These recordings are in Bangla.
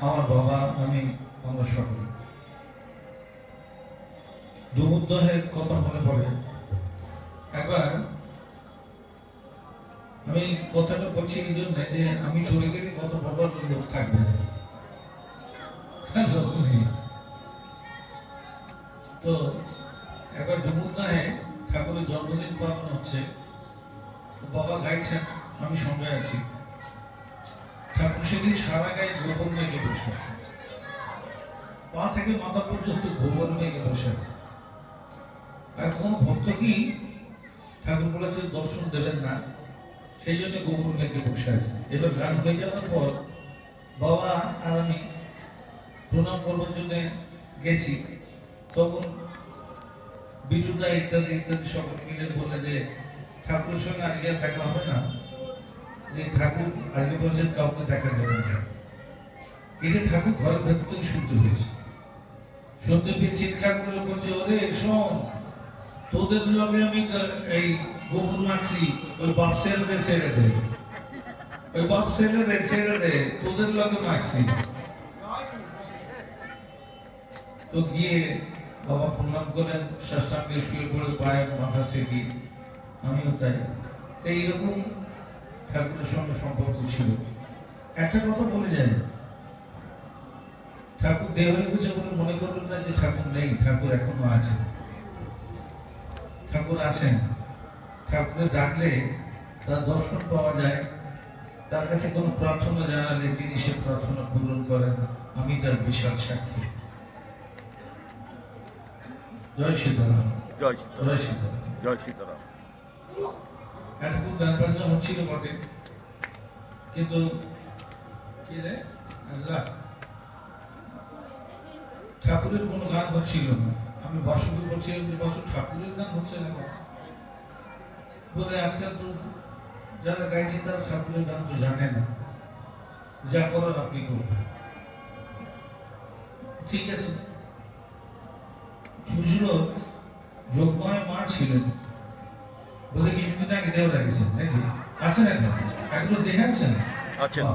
আমার বাবা, আমি, আমরা সকলে। দুমুদ্দহের কথা মনে পড়ে। একবার আমি কথাটা বলছি এই জন্য যে আমি চলে গেলে কত বাবা লোক থাকবে। না। লোক তো একবার ডুমুরদাহে ঠাকুরের জন্মদিন পালন হচ্ছে। বাবা গাইছেন, আমি সঙ্গে আছি। ঠাকুর সেদিন সারা গায়ে গোবর মেঘে বসে পা থেকে মাথা পর্যন্ত গোবর মেঘে বসে আর কোন ভক্ত কি ঠাকুর বলেছে দর্শন দেবেন না? সেই জন্য গোবর মেঘে বসে আছে। এবার গান হয়ে যাওয়ার পর বাবা আর আমি প্রণাম করবার জন্য গেছি। তখন বিদ্যুৎ ইত্যাদি ইত্যাদি সকল মিলে বলে যে, ঠাকুরের সঙ্গে আজকে দেখা হবে না? যে ঠাকুর আজকে বলছেন কাউকে দেখা যাবে না। এটা ঠাকুর ঘরের ভেতর থেকে শুনতে পেয়েছে শুনতে পেয়ে চিৎকার করে বলছে, ওরে, শোন, তোদের লগে আমি এই গোবর মাছি ওই বাপ ছেলে ছেড়ে দে। ওই বাপ ছেলে ছেড়ে দে, তোদের লগে মাছি তো গিয়ে বাবা প্রণাম করেন সাষ্টাঙ্গে শুয়ে পড়ে পায়ের মাথা থেকে। আমিও তাই। এইরকম ঠাকুরের সঙ্গে সম্পর্ক ছিল। একটা কথা বলে যায় ঠাকুর দেহ হয়ে গেছে বলে মনে করবেন না যে ঠাকুর নেই ঠাকুর এখনও আছে। ঠাকুর আছেন। ঠাকুরের ডাকলে তার দর্শন পাওয়া যায়। তার কাছে কোনো প্রার্থনা জানালে তিনি সে প্রার্থনা পূরণ করেন। আমি তার বিশাল সাক্ষী। জয় সীতারাম। জয় সীতারাম। জয় সীতারাম। জয় সীতারাম। এতক্ষণ গান বাজনা হচ্ছিল বটে। কিন্তু রে? ঠাকুরের কোনো গান হচ্ছিল না। আমি বাসুকে বলছিলাম যে, বাসু, ঠাকুরের গান হচ্ছে না বলে আজকাল তো যারা গাইছে তারা ঠাকুরের গান তো জানে না। যা করার আপনি করবেন। ঠিক আছে। সুশীল যোগময় মা ছিলেন। বলে কিছুদিন আগে দেহ লাগিয়েছেন নাকি? আছেন এখন এগুলো দেখে আছেন? আছেন।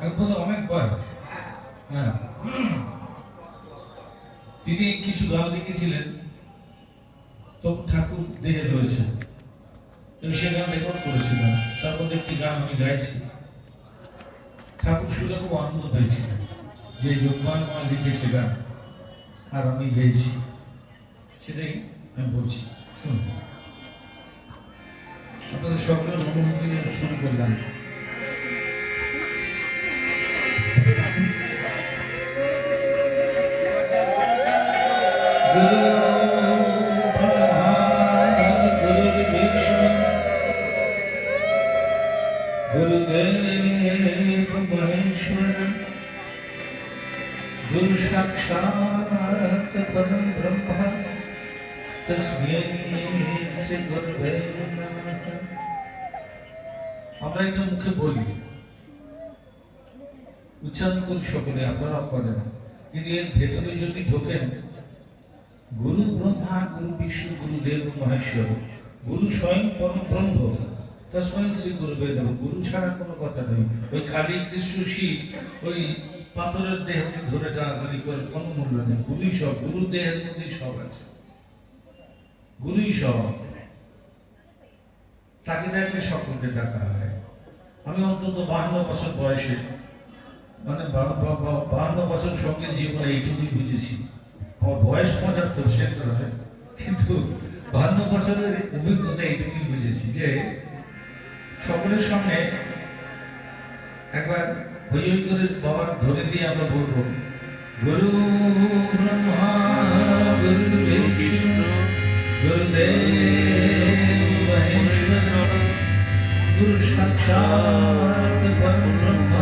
একবার অনেক বয়স হ্যাঁ। তিনি কিছু গান লিখেছিলেন তখন ঠাকুর দেহে রয়েছে। আমি সে গান রেকর্ড করেছিলাম তার মধ্যে একটি গান আমি গাইছি। ঠাকুর শুনে খুব আনন্দ পেয়েছিলেন যে যোগমান মা লিখেছে গান আর আমি গেয়েছি। সেটাই আমি বলছি। শুনুন। আপনাদের সকলের অনুমতি নিয়ে শুরু করলাম সাক্ষাৎ পরম ব্রহ্মা আমরা এটা মুখে বলি, উচ্চারণ করি সকলে আপনারাও করেন। কিন্তু এর ভেতরে যদি ঢোকেন, গুরু ব্রহ্মা, গুরু বিষ্ণু, গুরু দেব মহেশ্বর, গুরু স্বয়ং পরম ব্রহ্ম তসময় শ্রী নমঃ গুরু ছাড়া কোনো কথা নেই। ওই খালি কৃষ্ণ শিব, ওই পাথরের দেহকে ধরে টানাটানি করে কোনো মূল্য নেই। গুরুই সব গুরু দেহের মধ্যেই সব আছে। গুরুই সব তাকে ডাকলে সকলকে ডাকা হয়। আমি অন্তত বাহান্ন বছর বয়সে মানে বাহান্ন বছর সংগীত জীবনে এইটুকুই বুঝেছি। আমার বয়স পঁচাত্তর, সে তো নয়। কিন্তু বাহান্ন বছরের অভিজ্ঞতা এইটুকুই বুঝেছি যে সকলের সঙ্গে একবার হই হই করে বাবা ধরে দিয়ে আমরা বলব, গুরু ব্রহ্মা, গুরু বিষ্ণু গুরুদেব মহেশ্বর গুরু সাক্ষাৎ পরব্রহ্ম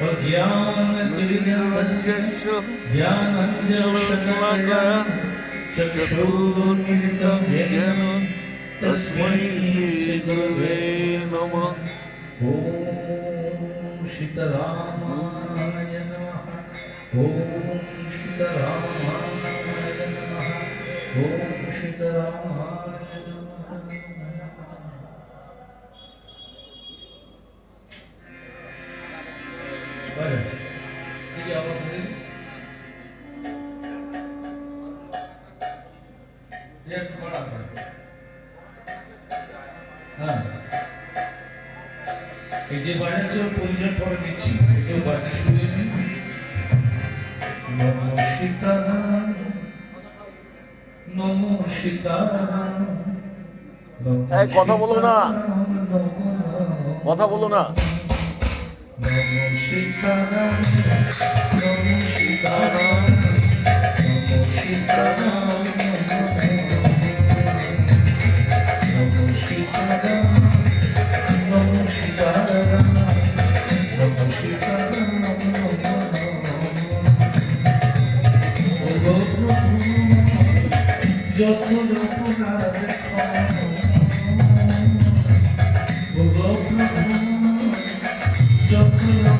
ज्ञानतिरिञ्जस्य ज्ञानञ्जवशलाकं चक्षुरोन्मिलितं ज्ञानं तस्मै श्रीगुरवे नमः। ॐ शीतरामाय এই যে বাণিজ্য পরিচয় পরে নিচ্ছি। কেউ বাণী শুনে নিন নম সীতারাম নম সীতারাম কথা বলো না। কথা বলো না। নম সীতারাম নম সীতারাম নম সীতারাম।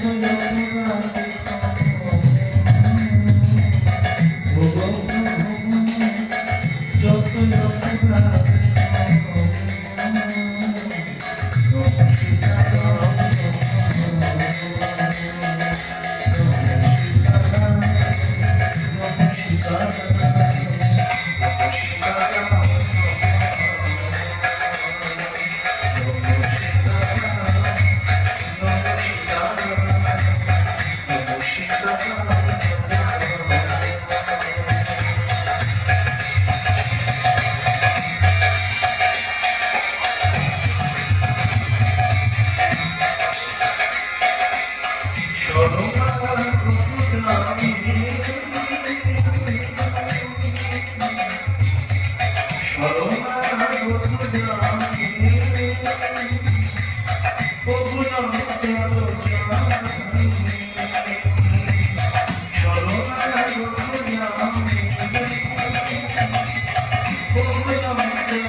সীতারাম নম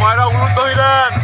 মায়েরা উন্নত হইলেন